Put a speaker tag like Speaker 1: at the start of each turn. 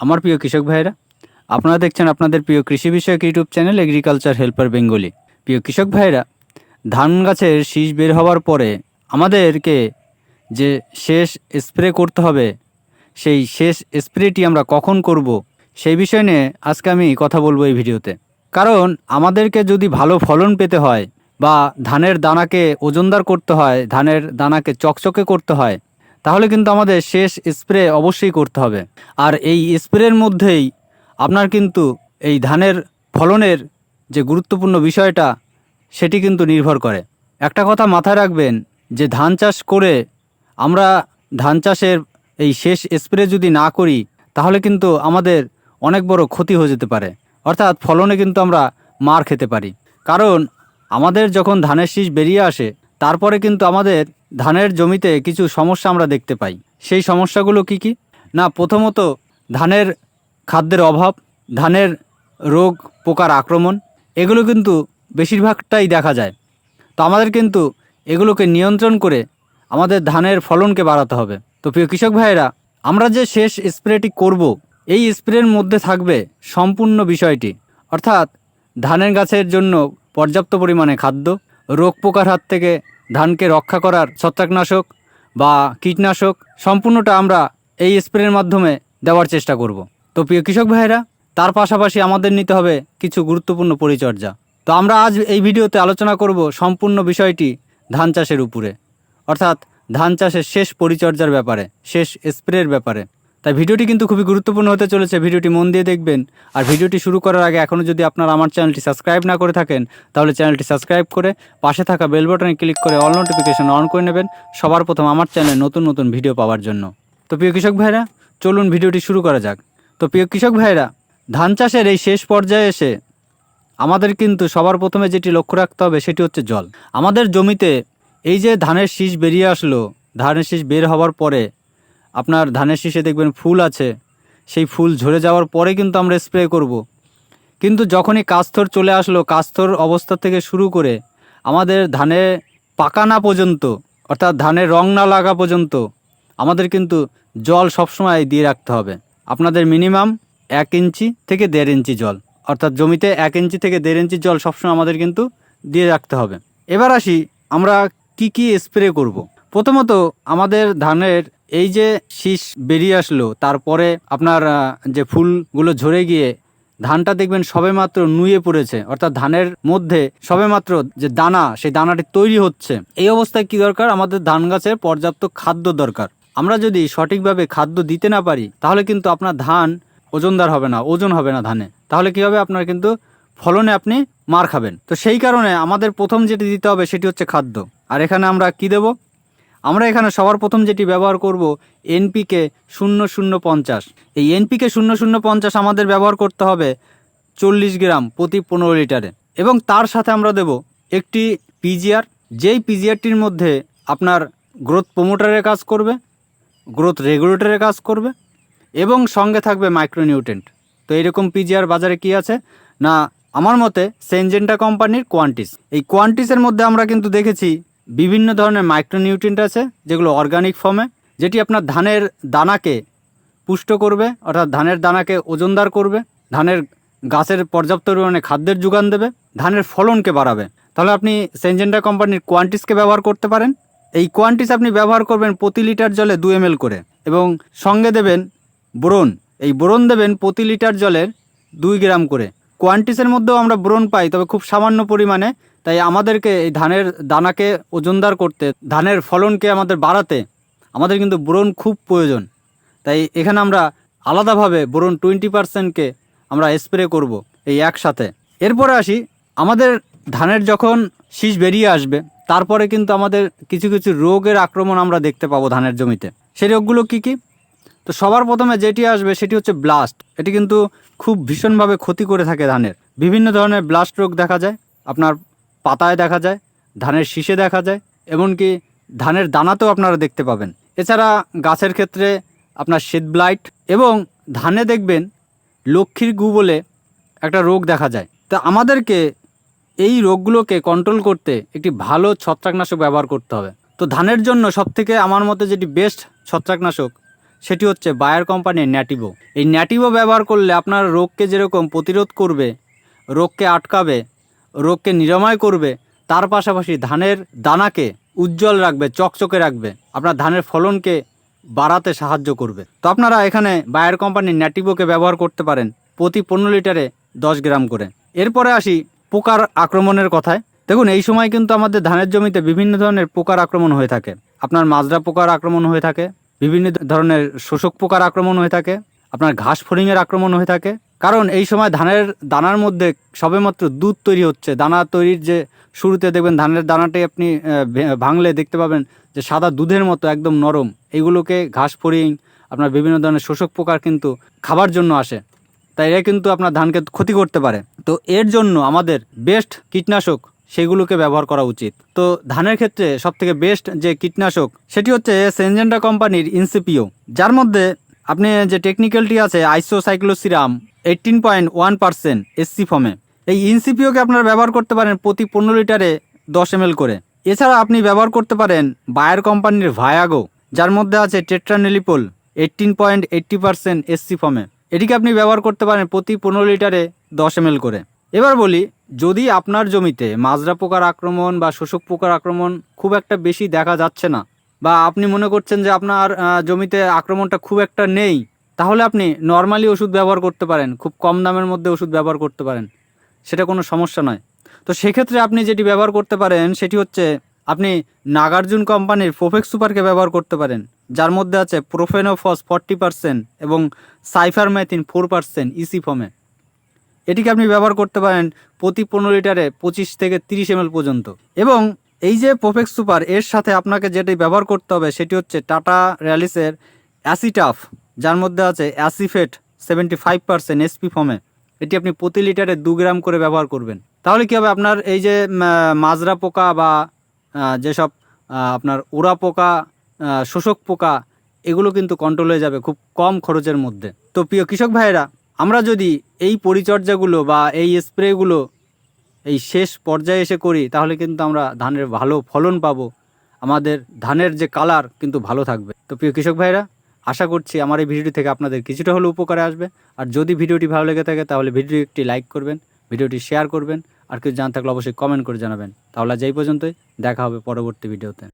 Speaker 1: আমার প্রিয় কৃষক ভাইরা আপনারা দেখছেন আপনাদের প্রিয় কৃষি বিষয়ক YouTube channel agriculture helper Bengali. প্রিয় কৃষক ভাইরা ধান গাছের শীষ বের হওয়ার পরে আমাদেরকে যে শেষ স্প্রে করতে হবে, সেই শেষ স্প্রেটি আমরা কখন করব, সেই বিষয় নিয়ে আজকে আমি কথা বলব এই ভিডিওতে। কারণ আমাদেরকে যদি ভালো ফলন পেতে হয় বা ধানের দানাকে ওজনদার করতে হয়, ধানের দানাকে চকচকে করতে হয় তাহলে কিন্তু আমাদের শেষ স্প্রে অবশ্যই করতে হবে। আর এই স্প্রের মধ্যেই আপনার কিন্তু এই ধানের ফলনের যে গুরুত্বপূর্ণ বিষয়টা, সেটি কিন্তু নির্ভর করে। একটা কথা মাথায় রাখবেন যে ধান চাষ করে আমরা ধান চাষের এই শেষ স্প্রে যদি না করি, তাহলে কিন্তু আমাদের অনেক বড় ক্ষতি হয়ে যেতে পারে। অর্থাৎ ফলনে কিন্তু আমরা মার খেতে পারি। কারণ আমাদের যখন ধানের শীষ বেরিয়ে আসে, তারপরে কিন্তু আমাদের ধানের জমিতে কিছু সমস্যা আমরা দেখতে পাই। সেই সমস্যাগুলো কি কি? না, প্রথমত ধানের খাদ্যের অভাব, ধানের রোগ, পোকার আক্রমণ, এগুলো কিন্তু বেশিরভাগটাই দেখা যায়। তো আমাদের কিন্তু এগুলোকে নিয়ন্ত্রণ করে আমাদের ধানের ফলনকে বাড়াতে হবে। তো প্রিয় কৃষক ভাইয়েরা, আমরা যে শেষ স্প্রেটি করব, এই স্প্রের মধ্যে থাকবে সম্পূর্ণ বিষয়টি। অর্থাৎ ধানের গাছের জন্য পর্যাপ্ত পরিমাণে খাদ্য, রোগ পোকার হাত থেকে ধানকে রক্ষা করার ছত্রাকনাশক বা কীটনাশক সম্পূর্ণটা আমরা এই স্প্রের মাধ্যমে দেওয়ার চেষ্টা করব। তো প্রিয় কৃষক ভাইয়েরা, তার পাশাপাশি আমাদের নিতে হবে কিছু গুরুত্বপূর্ণ পরিচর্যা। তো আমরা আজ এই ভিডিওতে আলোচনা করব সম্পূর্ণ বিষয়টি ধান চাষের উপরে, অর্থাৎ ধান চাষের শেষ পরিচর্যার ব্যাপারে, শেষ স্প্রের ব্যাপারে। তাই ভিডিওটি কিন্তু খুবই গুরুত্বপূর্ণ হতে চলেছে। ভিডিওটি মন দিয়ে দেখবেন। আর ভিডিওটি শুরু করার আগে এখনও যদি আপনারা আমার চ্যানেলটি সাবস্ক্রাইব না করে থাকেন, তাহলে চ্যানেলটি সাবস্ক্রাইব করে পাশে থাকা বেল বাটনে ক্লিক করে অল নোটিফিকেশন অন করে নেবেন সবার প্রথম আমার চ্যানেলে নতুন নতুন ভিডিও পাওয়ার জন্য। তো প্রিয় কৃষক ভাইরা, চলুন ভিডিওটি শুরু করা যাক। তো প্রিয় কৃষক ভাইরা, ধান চাষের এই শেষ পর্যায়ে এসে আমাদের কিন্তু সবার প্রথমে যেটি লক্ষ্য রাখতে হবে সেটি হচ্ছে জল। আমাদের জমিতে এই যে ধানের শীষ বেরিয়ে আসলো, ধানের শীষ বের হওয়ার পরে আপনার ধানের শীষে দেখবেন ফুল আছে, সেই ফুল ঝরে যাওয়ার পরে কিন্তু আমরা স্প্রে করব। কিন্তু যখনই কাস্তর চলে আসলো, কাস্তর অবস্থা থেকে শুরু করে আমাদের ধানে পাকা না পর্যন্ত, অর্থাৎ ধানের রং না লাগা পর্যন্ত, আমাদের কিন্তু জল সবসময় দিয়ে রাখতে হবে আপনাদের মিনিমাম এক ইঞ্চি থেকে দেড় ইঞ্চি জল, অর্থাৎ জমিতে এক ইঞ্চি থেকে দেড় ইঞ্চি জল সবসময় আমাদের কিন্তু দিয়ে রাখতে হবে এবার আসি আমরা কি কি স্প্রে করব। প্রথমত আমাদের ধানের এই যে শীষ বেরিয়ে আসলো, তারপরে আপনার যে ফুলগুলো ঝরে গিয়ে ধানটা দেখবেন সবেমাত্র নুয়ে পড়েছে, অর্থাৎ ধানের মধ্যে সবেমাত্র যে দানা, সেই দানাটি তৈরি হচ্ছে। এই অবস্থায় কি দরকার? আমাদের ধান গাছের পর্যাপ্ত খাদ্য দরকার। আমরা যদি সঠিকভাবে খাদ্য দিতে না পারি, তাহলে কিন্তু আপনার ধান ওজনদার হবে না, ওজন হবে না ধানে। তাহলে কি হবে? আপনার কিন্তু ফলনে আপনি মার খাবেন। তো সেই কারণে আমাদের প্রথম যেটি দিতে হবে, সেটি হচ্ছে খাদ্য। আর এখানে আমরা কি দেব? আমরা এখানে সবার প্রথম যেটি ব্যবহার করব এনপিকে শূন্য শূন্য পঞ্চাশ। এই এনপিকে শূন্য শূন্য পঞ্চাশ আমাদের ব্যবহার করতে হবে চল্লিশ গ্রাম প্রতি পনেরো লিটারে। এবং তার সাথে আমরা দেব একটি পিজিআর যেই পিজিআরটির মধ্যে আপনার গ্রোথ প্রোমোটারের কাজ করবে গ্রোথ রেগুলেটরের কাজ করবে, এবং সঙ্গে থাকবে মাইক্রোনিউট্রেন্ট তো এইরকম পিজিআর বাজারে কি আছে? না, আমার মতে সেনজেন্টা কোম্পানির কোয়ান্টিস এই কোয়ান্টিসের মধ্যে আমরা কিন্তু দেখেছি বিভিন্ন ধরনের মাইক্রোনিউট্রেন্ট আছে, যেগুলো অর্গানিক ফর্মে যেটি আপনার ধানের দানাকে পুষ্ট করবে, অর্থাৎ ধানের দানাকে ওজনদার করবে, ধানের গাছের পর্যাপ্ত পরিমাণে খাদ্যের যোগান দেবে, ধানের ফলনকে বাড়াবে। তাহলে আপনি সেনজেন্টা কোম্পানির কোয়ান্টিসকে ব্যবহার করতে পারেন। এই কোয়ান্টিস আপনি ব্যবহার করবেন প্রতি লিটার জলে দু এম করে এবং সঙ্গে দেবেন বোরন। এই বোরন দেবেন প্রতি লিটার জলের দুই গ্রাম করে। কোয়ান্টিসের মধ্যেও আমরা বোরন পাই, তবে খুব সামান্য পরিমাণে তাই আমাদেরকে এই ধানের দানাকে ওজনদার করতে, ধানের ফলনকে আমাদের বাড়াতে আমাদের কিন্তু বোরন খুব প্রয়োজন। তাই এখানে আমরা আলাদাভাবে বোরন টোয়েন্টি পার্সেন্টকে আমরা স্প্রে করব এই একসাথে। এরপরে আসি, আমাদের ধানের যখন শীষ বেরিয়ে আসবে, তারপরে কিন্তু আমাদের কিছু কিছু রোগের আক্রমণ আমরা দেখতে পাবো ধানের জমিতে। সেই রোগগুলো কি কি? তো সবার প্রথমে যেটি আসবে সেটি হচ্ছে ব্লাস্ট। এটি কিন্তু খুব ভীষণভাবে ক্ষতি করে থাকে ধানের। বিভিন্ন ধরনের ব্লাস্ট রোগ দেখা যায়। আপনার পাতায় দেখা যায়, ধানের শীষে দেখা যায়, এমনকি ধানের দানাতেও আপনারা দেখতে পাবেন। এছাড়া গাছের ক্ষেত্রে আপনার শীত ব্লাইট এবং ধানে দেখবেন লক্ষ্মীর গু বলে একটা রোগ দেখা যায়। তা আমাদেরকে এই রোগগুলোকে কন্ট্রোল করতে একটি ভালো ছত্রাকনাশক ব্যবহার করতে হবে। তো ধানের জন্য সবথেকে আমার মতে যেটি বেস্ট ছত্রাকনাশক, সেটি হচ্ছে বায়ার কোম্পানির ন্যাটিভো এই ন্যাটিভো ব্যবহার করলে আপনার রোগকে যেরকম প্রতিরোধ করবে, রোগকে আটকাবে রোগকে নিরাময় করবে, তার পাশাপাশি ধানের দানাকে উজ্জ্বল রাখবে, চকচকে রাখবে, আপনার ধানের ফলনকে বাড়াতে সাহায্য করবে। তো আপনারা এখানে বায়ার কোম্পানির ন্যাটিভোকে ব্যবহার করতে পারেন প্রতি পনেরো লিটারে দশ গ্রাম করে। এরপরে আসি পোকার আক্রমণের কথায়। দেখুন, এই সময় কিন্তু আমাদের ধানের জমিতে বিভিন্ন ধরনের পোকার আক্রমণ হয়ে থাকে। আপনার মাজরা পোকার আক্রমণ হয়ে থাকে, বিভিন্ন ধরনের শোষক পোকার আক্রমণ হয়ে থাকে, আপনার ঘাস ফড়িংয়ের আক্রমণ হয়ে থাকে কারণ এই সময় ধানের দানার মধ্যে সবেমাত্র দুধ তৈরি হচ্ছে। দানা তৈরির যে শুরুতে দেখবেন ধানের দানাটি আপনি ভাঙলে দেখতে পাবেন যে সাদা দুধের মতো একদম নরম। এইগুলোকে ঘাস ফড়িং, আপনার বিভিন্ন ধরনের শোষক পোকার কিন্তু খাবার জন্য আসে। তাই এরা কিন্তু আপনার ধানকে ক্ষতি করতে পারে। তো এর জন্য আমাদের বেস্ট কীটনাশক সেগুলোকে ব্যবহার করা উচিত। তো ধানের ক্ষেত্রে সবথেকে বেস্ট যে কীটনাশক, সেটি হচ্ছে সেনজেন্ডা কোম্পানির ইনসিপিও যার মধ্যে আপনি যে টেকনিক্যালটি আছে isocycloseram eighteen point one percent SC ফর্মে এই ইনসিপিওকে আপনারা ব্যবহার করতে পারেন প্রতি পনেরো লিটারে দশ এম করে। এছাড়া আপনি ব্যবহার করতে পারেন বায়ার কোম্পানির ভায়াগো যার মধ্যে আছে tetraniliprole eighteen point eighty percent SC ফর্মে এটিকে আপনি ব্যবহার করতে পারেন প্রতি পনেরো লিটারে দশ এম করে। এবার বলি, যদি আপনার জমিতে মাজরা পোকার আক্রমণ বা শোষক পোকার আক্রমণ খুব একটা বেশি দেখা যাচ্ছে না বা আপনি মনে করছেন যে আপনার জমিতে আক্রমণটা খুব একটা নেই, তাহলে আপনি নর্মালি ওষুধ ব্যবহার করতে পারেন, খুব কম দামের মধ্যে ওষুধ ব্যবহার করতে পারেন। সেটা কোনো সমস্যা নয়। তো সেক্ষেত্রে আপনি যেটি ব্যবহার করতে পারেন, সেটি হচ্ছে আপনি নাগার্জুন কোম্পানির প্রোফেক্স সুপারকে ব্যবহার করতে পারেন, যার মধ্যে আছে প্রোফেনোফস ফর্টি পার্সেন্ট এবং সাইফারমেথিন ফোর পার্সেন্ট ইসি ফর্মে এটিকে আপনি ব্যবহার করতে পারেন প্রতি পনেরো লিটারে পঁচিশ থেকে তিরিশ এম পর্যন্ত। এবং এই যে প্রোফেক্স সুপার এর সাথে আপনাকে যেটি ব্যবহার করতে হবে সেটি হচ্ছে টাটা র্যালিসের অ্যাসিটাফ যার মধ্যে আছে acephate seventy five percent SP ফর্মে এটি আপনি প্রতি লিটারে দু গ্রাম করে ব্যবহার করবেন। তাহলে কী হবে আপনার এই যে মাজরা পোকা বা যেসব আপনার ওরা পোকা শোষক পোকা, এগুলো কিন্তু কন্ট্রোল হয়ে যাবে খুব কম খরচের মধ্যে। তো প্রিয় কৃষক ভাইয়েরা, আমরা যদি এই পরিচর্যাগুলো বা এই স্প্রেগুলো এই শেষ পর্যায়ে এসে করি, তাহলে কিন্তু আমরা ধানের ভালো ফলন পাবো। আমাদের ধানের যে কালার কিন্তু ভালো থাকবে। তো প্রিয় কৃষক ভাইরা আশা করছি আমার এই ভিডিওটি থেকে আপনাদের কিছুটা হলেও উপকারে আসবে। আর যদি ভিডিওটি ভালো লেগে থাকে, তাহলে ভিডিওটি একটি লাইক করবেন, ভিডিওটি শেয়ার করবেন। আর কিছু জানা থাকলে অবশ্যই কমেন্ট করে জানাবেন। তাহলে যেই পর্যন্তই, দেখা হবে পরবর্তী ভিডিওতে।